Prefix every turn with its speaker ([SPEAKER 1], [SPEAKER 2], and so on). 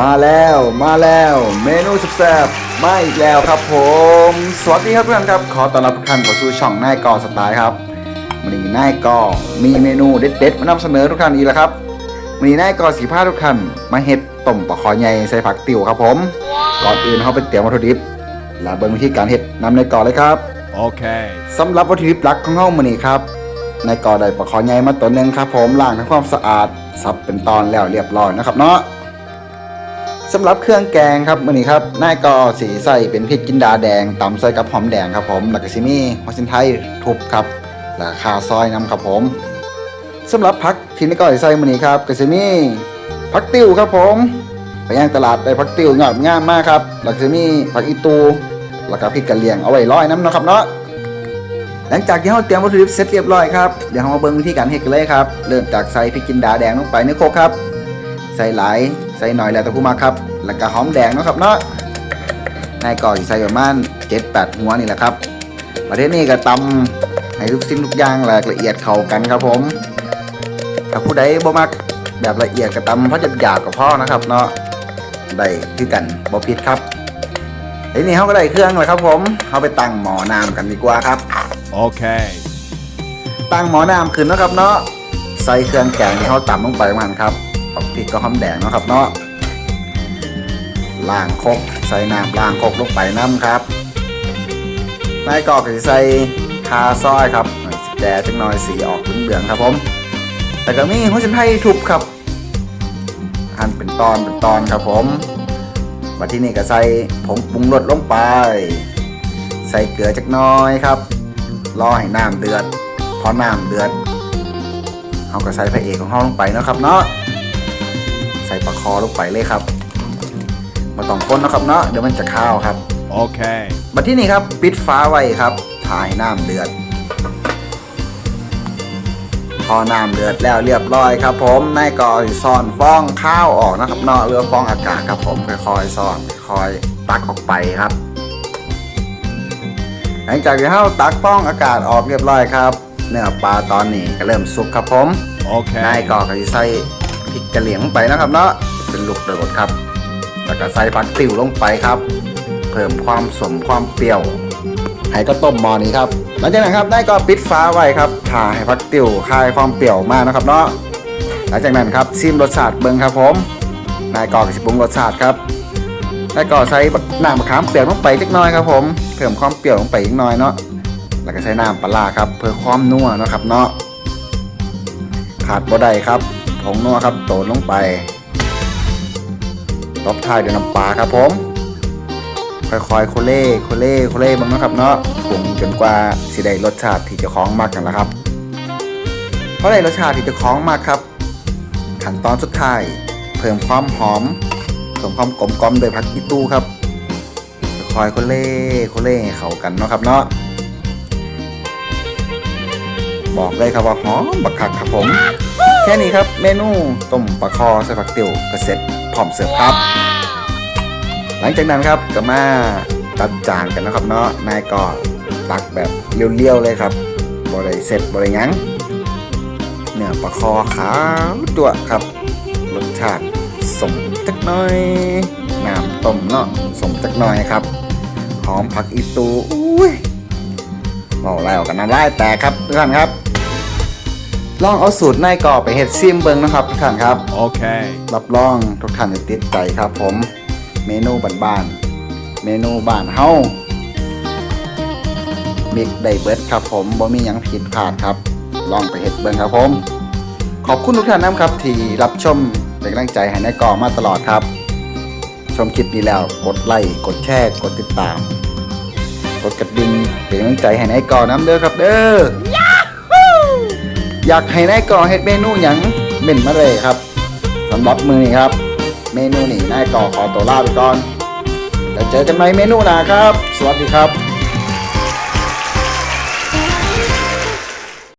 [SPEAKER 1] มาแล้วมาแล้วเมนูแซ่บๆมาอีกแล้วครับผม สวัสดีครับเพื่อนครับ ขอต้อนรับทุกท่านเข้าสู่ช่องนายกอสไตล์ครับวันนี้นายกอมีเมนูเด็ดๆมานำเสนอทุกท่านอีกแล้วครับวันนี้นายกอสีผ้าทุกท่านมาเฮ็ดต้มปลาคอใหญ่ใส่ผักติ๋วครับผม ก่อนอื่นเขาไปเตรียมวัตถุดิบและเบิ่งวิธีการเฮ็ดนำนายกอเลยครับ
[SPEAKER 2] Okay.
[SPEAKER 1] สำหรับวัตถุดิบหลักของเฮามื้อนี้ครับนายกอได้ปลาคอใหญ่มาตัวหนึงครับ ผมล้างทำความสะอาดสับเป็นตอนแล้วเรียบร้อยนะครับเนาะ สำหรับเครื่องแกงครับมื้อนี้ครับนายก็สีใส่เป็นพริกจินดาแดงตำใส่กับหอมแดงครับผมแล้วก็สิมีหัวชินไทยทุบครับแล้วข่าซอยน้ำครับผมสำหรับผักที่นายก็ใส่มื้อนี้ครับก็สิมีผักติ้วครับผมไปย่างตลาดได้ผักติ้วงามงามมากครับแล้วก็สิมีผักอีตูแล้วก็พริกกะเหรี่ยงเอาไว้ร้อยน้ำเนาะครับเนาะหลังจากที่เราเตรียมวัตถุดิบเสร็จเรียบร้อยครับ เดี๋ยวเรามาเบิ่งวิธีการเฮ็ดกันเลยครับ เริ่มจากใส่พริกจินดาแดงลงไปในโคกครับ ใส่หลาย ใส่หน่อยแล้วแต่ผู้มาครับ แล้วก็หอมแดงเนาะครับเนาะนายก่อสิใส่ประมาณ7-8หัวนี่แหละครับ ประเทศนี้ก็ตำให้ทุกสิ่งทุกอย่างละละเอียดเข้ากันครับผมถ้าผู้ใดบ่มักแบบละเอียดก็ตำเพราะจะหยาบกับพ่อนะครับ เนาะได้คือกันบ่ผิดครับทีนี้เขาก็ได้เครื่องแล้วครับผมเขาไปตั้งหม้อน้ำกันดีกว่าครับ
[SPEAKER 2] Okay.
[SPEAKER 1] ตั้งหมอน้ำขึ้นเนาะครับเนาะใส่เครื่องแกงที่เขาตำลงไปมันครับ เอาพริกก็หอมแดงเนาะครับเนาะล้างครกใส่น้ำล้างครกลงไปน้ำครับนายกอกใส่คาซอยครับแดจังหน่อยสีออกเหลืองๆครับผมแต่ก็มีหัวเส้นไทยทุบครับหั่นเป็นตอนเป็นตอนครับผมมาที่นี่ก็ใส่ผงปรุงรสลงไป ใส่เกลือจักหน้อยครับ รอให้น้ำเดือด พอน้ำเดือดเราก็ใส่พระเอกของเราลงไปเนาะครับเนาะ ส่ปลาคอลงไปเลยครับมาต้องก้นเนาะครับเนาะเดี๋ยวมันจะข้าวครับ
[SPEAKER 2] Okay.
[SPEAKER 1] บัดที่นี่ครับปิดฟ้าไว้ครับถ่ายน้ำเดือด พอน้ำเดือดแล้วเรียบร้อยครับผมนายก็ซ่อนฟองข้าวออกนะครับเนาะเรือฟองอากาศครับผมค่อยๆซ่อนค่อยๆตักออกไปครับ หลังจากที่เราตักฟองอากาศออกเรียบร้อยครับ เนื้อปลาตอนนี้ก็เริ่มสุกครับผมนาย
[SPEAKER 2] Okay.
[SPEAKER 1] ก็ก็จะใส่ พริกกระเหลียงลงไปนะครับเนาะเป็นลูกโดดครับ แล้วก็ใส่ผักติ๋วลงไปครับ เพิ่มความสมความเปรี้ยวให้ก็ต้มหม้อนี้ครับหลังจากนั้นครับนายก็ปิดฟ้าไว้ครับถ่าให้ผักติ๋วคลายความเปรี้ยวมากนะครับเนาะหลังจากนั้นครับซิมรสชาติเบิ่งครับผมนายก็ก็สิปรุงรสชาติครับนายก็ใส่น้ำมะขามเปียกลงไปเล็กน้อยครับผมเพิ่มความเปรี้ยวลงไปอีกน้อยเนาะแล้วก็ใส่น้ำปลาครับเพื่อความนัวนะครับเนาะขาดบ่ได้ครับ ผงนัวครับโตนลงไปตบท้ายด้วยน้ำปลาครับผม ค่อยๆโคเล่โคเล่โคเล่บ้างนะครับเนาะปรุงจนกว่าสิได้รสชาติที่จะคล้องมากกันแล้วครับเพราะได้รสชาติที่จะคล้องมากครับขั้นตอนสุดท้าย เพิ่มความหอมเพิ่มความกลมกล่อมโดยผักอีตู้ครับค่อยๆโคเล่โคเล่เข้ากันเนาะครับเนาะ บอกเลยครับว่าหอมบักคักครับผม แค่นี้ครับเมนูต้มปลาคอใส่ผักติ๋วก็เสร็จพร้อมเสิร์ฟครับ หลังจากนั้นครับก็มาตัดจานกันนะครับเนาะนายก็ตักแบบเรียวๆเลยครับบริเสร็จบริยังเนื้อปลาคอขาวตัวครับรสชาติสมจักหน่อยน้ำต้มเนาะสมจักหน่อยครับหอมผักอีตูอุ้ย บอกแล้วกันน้ำลายแตกครับทุกท่านครับ ลองเอาสูตรนายก่อไปเฮ็ดซิมเบิงนะครับทุกท่านครับ
[SPEAKER 2] Okay.
[SPEAKER 1] รับรองทุกท่านจะติดใจครับผม เมนูบ้านๆเมนูบ้านเฮามิกได้เบิดครับผมบ่มีหยังผิดพลาดครับ ลองไปเฮ็ดเบิงครับผม ขอบคุณทุกท่านนะครับ ที่รับชมเป็นกำลังใจให้นายก่อมาตลอดครับ ชมคลิปนี้แล้วกดไลค์กดแชร์กดติดตาม กดกระดิ่งเป็นกำลังใจให้นายก่อน้ำเด้อครับเด้อ อยากให้นายก่อเฮ็ดเมนูหยังเม่นมาเลยครับสำหรับมือนี้ครับ เมนูนี้นายก่อขอตัวลาไปก่อนแล้วเจอกันใหม่เมนูหน้าครับ สวัสดีครับ